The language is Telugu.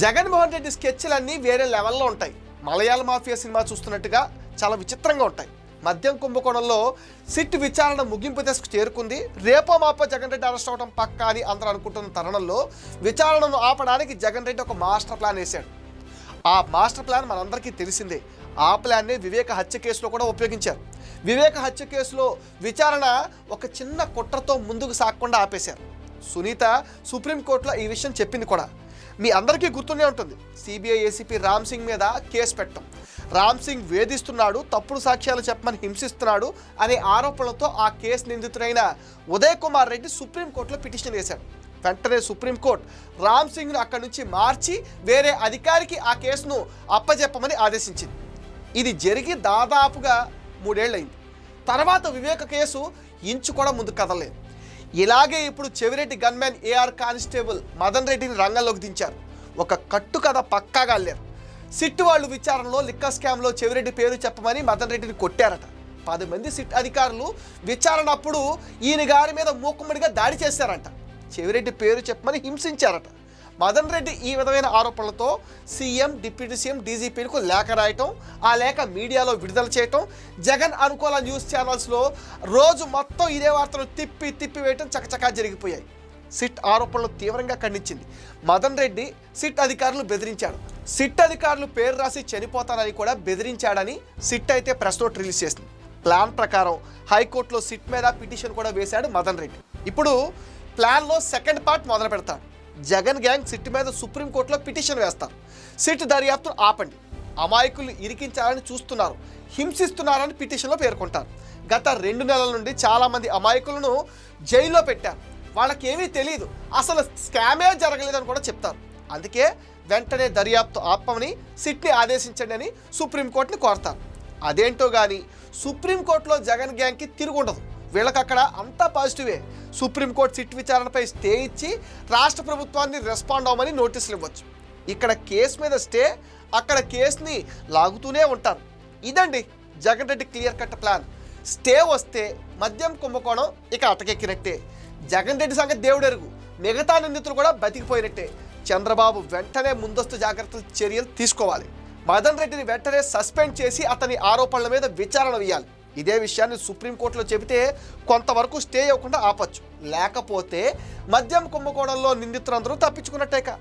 జగన్మోహన్ రెడ్డి స్కెచ్లన్నీ వేరే లెవెల్లో ఉంటాయి. మలయాళ మాఫియా సినిమా చూస్తున్నట్టుగా చాలా విచిత్రంగా ఉంటాయి. మద్యం కుంభకోణంలో సిట్ విచారణ ముగింపు దశకు చేరుకుంది. రేపో మాపో జగన్ రెడ్డి అరెస్ట్ అవడం పక్కా అని అందరూ అనుకుంటున్న తరుణంలో విచారణను ఆపడానికి జగన్ రెడ్డి ఒక మాస్టర్ ప్లాన్ వేశాడు. ఆ మాస్టర్ ప్లాన్ మనందరికీ తెలిసిందే. ఆ ప్లాన్నే వివేక హత్య కేసులో కూడా ఉపయోగించారు. వివేక హత్య కేసులో విచారణ ఒక చిన్న కుట్రతో ముందుకు సాగకుండా ఆపేశారు. సునీత సుప్రీంకోర్టులో ఈ విషయం చెప్పింది కూడా. మీ అందరికీ గుర్తునే ఉంటుంది. సిబిఐ ఏసీపీ రామ్ సింగ్ మీద కేసు పెట్టడం. రామ్ సింగ్ వేధిస్తున్నాడు తప్పుడు సాక్ష్యాలు చెప్పమని హింసిస్తున్నాడు అనే ఆరోపణలతో ఆ కేసు నిందితుడైన ఉదయ్ కుమార్ రెడ్డి సుప్రీంకోర్టులో పిటిషన్ వేశాడు. వెంటనే సుప్రీంకోర్టు రామ్ సింగ్ను అక్కడి నుంచి మార్చి వేరే అధికారికి ఆ కేసును అప్పజెప్పమని ఆదేశించింది. ఇది జరిగి దాదాపుగా మూడేళ్ళయింది. తర్వాత వివేక కేసు ఇంచు కూడా ముందు కదలలేదు. ఇలాగే ఇప్పుడు Chevireddy gunman AR constable Madan రెడ్డిని రంగంలోకి దించారు. ఒక కట్టు కథ పక్కాగా అల్లారు. సిట్ వాళ్ళు విచారణలో లిక్క స్కామ్లో చెవిరెడ్డి పేరు చెప్పమని మదన్ రెడ్డిని కొట్టారట. పది మంది సిట్ అధికారులు విచారణ అప్పుడు ఈయన గారి మీద మూకుమ్మడిగా దాడి చేశారంట. చెవిరెడ్డి పేరు చెప్పమని హింసించారట. మదన్ రెడ్డి ఈ విధమైన ఆరోపణలతో సీఎం డిప్యూటీ సీఎం డీజీపీలకు లేఖ రాయటం ఆ లేఖ మీడియాలో విడుదల చేయటం జగన్ అనుకూల న్యూస్ ఛానల్స్లో రోజు మొత్తం ఇదే వార్తలు తిప్పి తిప్పి వేయటం చకచకా జరిగిపోయాయి. సిట్ ఆరోపణలు తీవ్రంగా ఖండించింది. మదన్ రెడ్డి సిట్ అధికారులు బెదిరించాడు. సిట్ అధికారులు పేరు రాసి చనిపోతానని కూడా బెదిరించాడని సిట్ అయితే ప్రెస్ నోట్ రిలీజ్ చేసింది. ప్లాన్ ప్రకారం హైకోర్టులో సిట్ మీద పిటిషన్ కూడా వేశాడు మదన్ రెడ్డి. ఇప్పుడు ప్లాన్లో సెకండ్ పార్ట్ మొదలు పెడతాడు జగన్ గ్యాంగ్ సిట్ మీద సుప్రీంకోర్టులో పిటిషన్ వేస్తారు. సిట్ దర్యాప్తును ఆపండి. అమాయకులు ఇరికించాలని చూస్తున్నారు. హింసిస్తున్నారని పిటిషన్లో పేర్కొంటారు. గత రెండు నెలల నుండి చాలామంది అమాయకులను జైల్లో పెట్టారు. వాళ్ళకేమీ తెలియదు అసలు స్కామే జరగలేదని కూడా చెప్తారు. అందుకే వెంటనే దర్యాప్తు ఆపమని సిట్ని ఆదేశించండి అని సుప్రీంకోర్టుని కోరతారు. అదేంటో కానీ సుప్రీంకోర్టులో జగన్ గ్యాంగ్కి తిరుగుండదు. వీళ్ళకి అక్కడ అంతా పాజిటివే. సుప్రీంకోర్టు సిట్ విచారణపై స్టే ఇచ్చి రాష్ట్ర ప్రభుత్వాన్ని రెస్పాండ్ అవ్వమని నోటీసులు ఇవ్వచ్చు. ఇక్కడ కేసు మీద స్టే అక్కడ కేసుని లాగుతూనే ఉంటారు. ఇదండి Jagan Reddy clear cut plan. Stay వస్తే మద్యం కుంభకోణం ఇక అటకెక్కినట్టే. జగన్ రెడ్డి సంగతి దేవుడు ఎరుగు మిగతా నిందితులు కూడా బతికిపోయినట్టే. చంద్రబాబు వెంటనే ముందస్తు జాగ్రత్తలు చర్యలు తీసుకోవాలి. మదన్ రెడ్డిని వెంటనే సస్పెండ్ చేసి అతని ఆరోపణల మీద విచారణ వేయాలి. ఇదే విషయాన్ని సుప్రీంకోర్టులో చెబితే కొంతవరకు స్టే ఇవ్వకుండా ఆపచ్చు. లేకపోతే మద్యం కుంభకోణంలో నిందితులందరూ తప్పించుకున్నట్టేక.